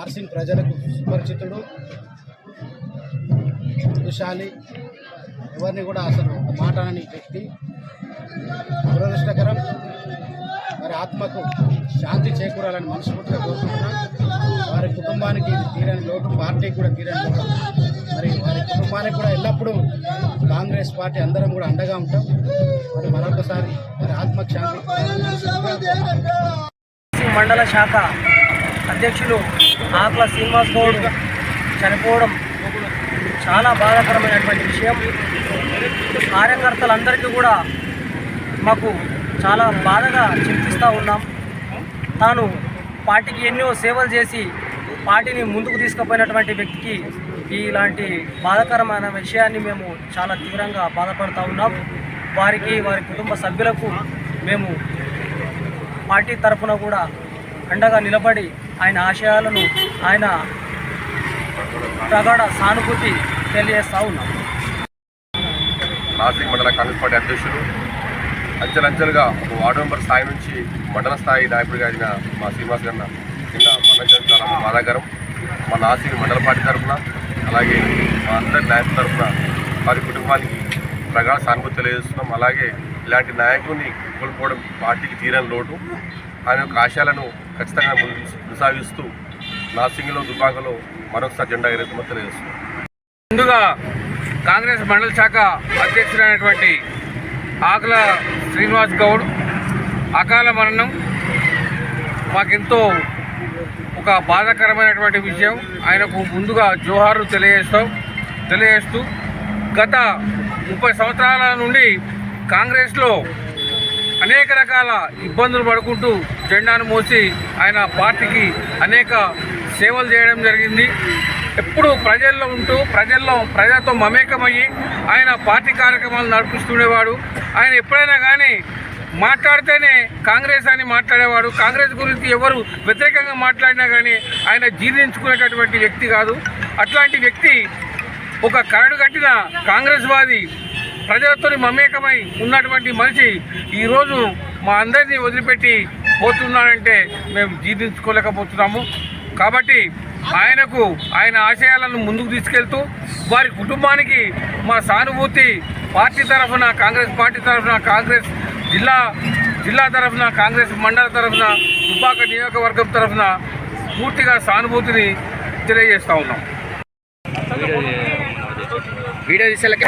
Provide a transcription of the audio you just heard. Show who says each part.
Speaker 1: ఆర్సిన్ ప్రజలకు సుపరిచితుడు బుద్ధిశాలి ఎవరిని కూడా అసలు ఒక మాట వ్యక్తి. దురదృష్టకరం వారి ఆత్మకు శాంతి చేకూరాలని మనస్ఫూర్తిగా కోరుకుంటున్నాం. వారి కుటుంబానికి తీరని లోటు పార్టీకి కూడా తీరని లోటు. మరి వారి కుటుంబానికి కూడా ఎల్లప్పుడూ కాంగ్రెస్ పార్టీ అందరం కూడా అండగా ఉంటాం. మరి మరొకసారి వారి ఆత్మకు శాంతి
Speaker 2: మండల శాఖ అధ్యక్షులు ఆకుల శ్రీనివాస్ గౌడ్ చనిపోవడం చాలా బాధాకరమైనటువంటి విషయం. కార్యకర్తలందరికీ కూడా మాకు చాలా బాధగా చింతిస్తూ ఉన్నాం. తాను పార్టీకి ఎన్నో సేవలు చేసి పార్టీని ముందుకు తీసుకుపోయినటువంటి వ్యక్తికి ఇలాంటి బాధాకరమైన విషయాన్ని మేము చాలా తీవ్రంగా బాధపడుతూ ఉన్నాం. వారికి వారి కుటుంబ సభ్యులకు మేము పార్టీ తరఫున కూడా అండగా నిలబడి ఆయన ఆశయాలను ఆయన ప్రగాఢ సానుభూతి తెలియజేస్తూ ఉన్నాం.
Speaker 3: నాసిక్ మండల కాంగ్రెస్ పార్టీ అధ్యక్షుడు అంచెలంచెలుగా ఒక వార్డు మెంబర్ స్థాయి నుంచి మండల స్థాయి నాయకుడిగా అయిన మా శ్రీనివాస్ గారిన నిన్న మరణించడం చాలా బాధాకరం మా నాసిక్ మండల పార్టీ తరఫున అలాగే మా అందరి నాయకుల తరఫున వారి కుటుంబానికి ప్రగాఢ సానుభూతి తెలియజేస్తున్నాం. అలాగే ఇలాంటి నాయకుడిని కోల్పోవడం పార్టీకి తీరని లోటు. ఆయన యొక్క ఆశయాలను ఖచ్చితంగా కొనసాగిస్తూ నాసింగ్లో దుబాకలో మరొకసారి జెండా ఎగురుతుందని తెలియజేస్తున్నాం.
Speaker 4: ముందుగా కాంగ్రెస్ మండల శాఖ అధ్యక్షుడైనటువంటి ఆకుల శ్రీనివాస్ గౌడ్ అకాల మరణం మాకెంతో ఒక బాధాకరమైనటువంటి విషయం ఆయనకు ముందుగా జోహారు తెలియజేస్తాం. తెలియజేస్తూ గత ముప్పై సంవత్సరాల నుండి కాంగ్రెస్లో అనేక రకాల ఇబ్బందులు పడుకుంటూ జెండాను మోసి ఆయన పార్టీకి అనేక సేవలు చేయడం జరిగింది. ఎప్పుడు ప్రజల్లో ఉంటూ ప్రజల్లో ప్రజలతో మమేకమయ్యి ఆయన పార్టీ కార్యక్రమాలు నడిపిస్తుండేవాడు. ఆయన ఎప్పుడైనా కానీ మాట్లాడితేనే కాంగ్రెస్ అని మాట్లాడేవాడు. కాంగ్రెస్ గురించి ఎవరు వ్యతిరేకంగా మాట్లాడినా కానీ ఆయన జీర్ణించుకునేటటువంటి వ్యక్తి కాదు. అట్లాంటి వ్యక్తి ఒక కరడు కట్టిన కాంగ్రెస్ వాది ప్రజలతో మమేకమై ఉన్నటువంటి మనిషి ఈరోజు మా అందరినీ వదిలిపెట్టి పోతున్నాడంటే మేము జీర్ణించుకోలేకపోతున్నాము. కాబట్టి ఆయనకు ఆయన ఆశయాలను ముందుకు తీసుకెళ్తూ వారి కుటుంబానికి మా సానుభూతి పార్టీ తరఫున కాంగ్రెస్ పార్టీ తరఫున కాంగ్రెస్ జిల్లా జిల్లా తరఫున కాంగ్రెస్ మండల తరఫున దుబ్బాక నియోజకవర్గం తరఫున పూర్తిగా సానుభూతిని తెలియజేస్తూ ఉన్నాం.
Speaker 2: వీడియో తీసేళ్ళకి